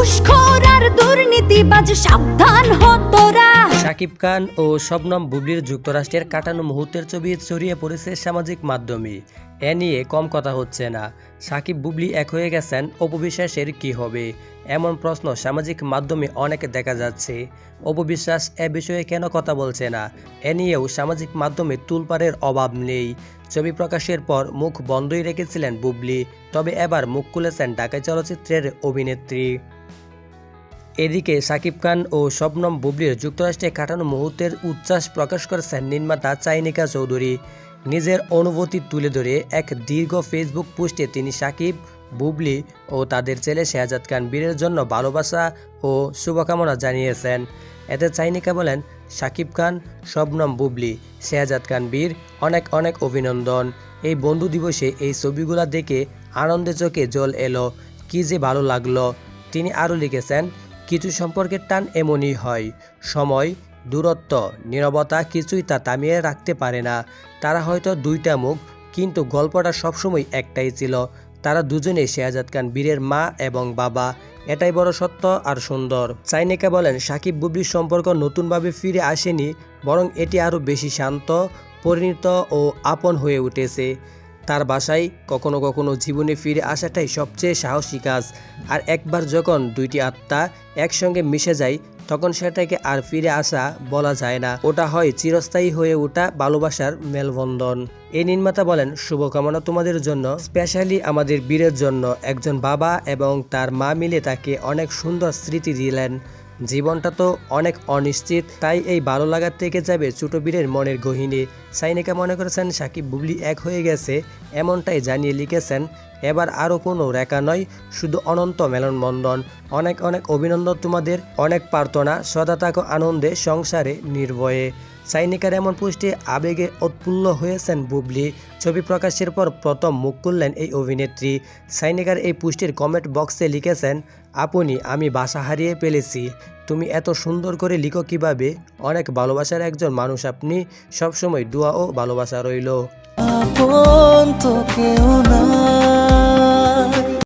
ঘুষখোর আর দুর্নীতিবাজ, সাবধান শাকিব খান ও শবনম বুবলির যুক্তরাষ্ট্রের কাটানো মুহূর্তের ছবি ছড়িয়ে পড়েছে সামাজিক মাধ্যমে। এ নিয়ে কম কথা হচ্ছে না। সাকিব বুবলি এক হয়ে গেছেন, অপবিশ্বাসের কি হবে? এমন প্রশ্ন সামাজিক মাধ্যমে অনেক দেখা যাচ্ছে। অপবিশ্বাস এ বিষয়ে কেন কথা বলছে না? এ নিয়েও সামাজিক মাধ্যমে তুলপারের অভাব নেই। ছবি প্রকাশের পর মুখ বন্ধই রেখেছিলেন বুবলি, তবে এবার মুখ খুলেছেন ঢাকাই চলচ্চিত্রের অভিনেত্রী। এদিকে সাকিব খান ও শবনম বুবলির যুক্তরাষ্ট্রে কাটানো মুহূর্তের উচ্ছ্বাস প্রকাশ করেছেন নির্মাতা চাইনিকা চৌধুরী। নিজের অনুভূতি তুলে ধরে এক দীর্ঘ ফেসবুক পোস্টে তিনি সাকিব, বুবলি ও তাদের ছেলে শেহজাদ খান বীরের জন্য ভালোবাসা ও শুভকামনা জানিয়েছেন। এতে চাইনিকা বলেন, সাকিব খান, শবনম বুবলি, শেহজাদ খান বীর অনেক অনেক অভিনন্দন। এই বন্ধু দিবসে এই ছবিগুলো দেখে আনন্দে চোখে জল এলো। কি যে ভালো লাগল। তিনি আরও লিখেছেন কিছু সম্পর্কের টান এমনই হয়। সময়, দূরত্ব, নীরবতা কিছুই তা থামিয়ে রাখতে পারে না। তারা হয়তো দুইটা মুখ, কিন্তু গল্পটা সবসময় একটাই ছিল। তারা দুজনেই শেহাজাদ খান বীরের মা এবং বাবা। এটাই বড় সত্য আর সুন্দর। চাইনিকা বলেন, সাকিব বুবলির সম্পর্ক নতুনভাবে ফিরে আসেনি, বরং এটি আরও বেশি শান্ত, পরিণত ও আপন হয়ে উঠেছে। তার বাসায় কখনো কখনো জীবনে ফিরে আসাটাই সবচেয়ে সাহসী কাজ। আর একবার যখন দুইটি আত্মা একসঙ্গে মিশে যায়, তখন সেটাকে আর ফিরে আসা বলা যায় না। ওটা হয় চিরস্থায়ী হয়ে ওঠা ভালোবাসার মেলবন্ধন। এই নির্মাতা বলেন, শুভকামনা তোমাদের জন্য, স্পেশালি আমাদের বীরের জন্য। একজন বাবা এবং তার মা মিলে তাকে অনেক সুন্দর স্মৃতি দিলেন। জীবনটা তো অনেক অনিশ্চিত, তাই এই ভালো লাগার থেকে যাবে ছোট বীরের মনের গহিনী। সাইনিকা মনে করেছেন সাকিব বুবলি এক হয়ে গেছে, এমনটাই জানিয়ে লিখেছেন এবার আরও কোনো রেখা নয়, শুধু অনন্ত মেলন মেলনবন্ধন। অনেক অনেক অভিনন্দন তোমাদের, অনেক প্রার্থনা সদা থাকো আনন্দে সংসারে নির্ভয়ে। সাইনিকার এমন পোস্টে আবেগে উৎফুল্ল হয়েছেন বুবলি। ছবি প্রকাশের পর প্রথম মুখ করলেন এই অভিনেত্রী। সাইনিকার এই পোস্টের কমেন্ট বক্সে লিখেছেন, আপনি, আমি বাসা হারিয়ে ফেলেছি। তুমি এত সুন্দর করে লিখো কীভাবে? অনেক ভালোবাসার একজন মানুষ আপনি। সবসময় দোয়া ও ভালোবাসা রইল। আপন তো কেউ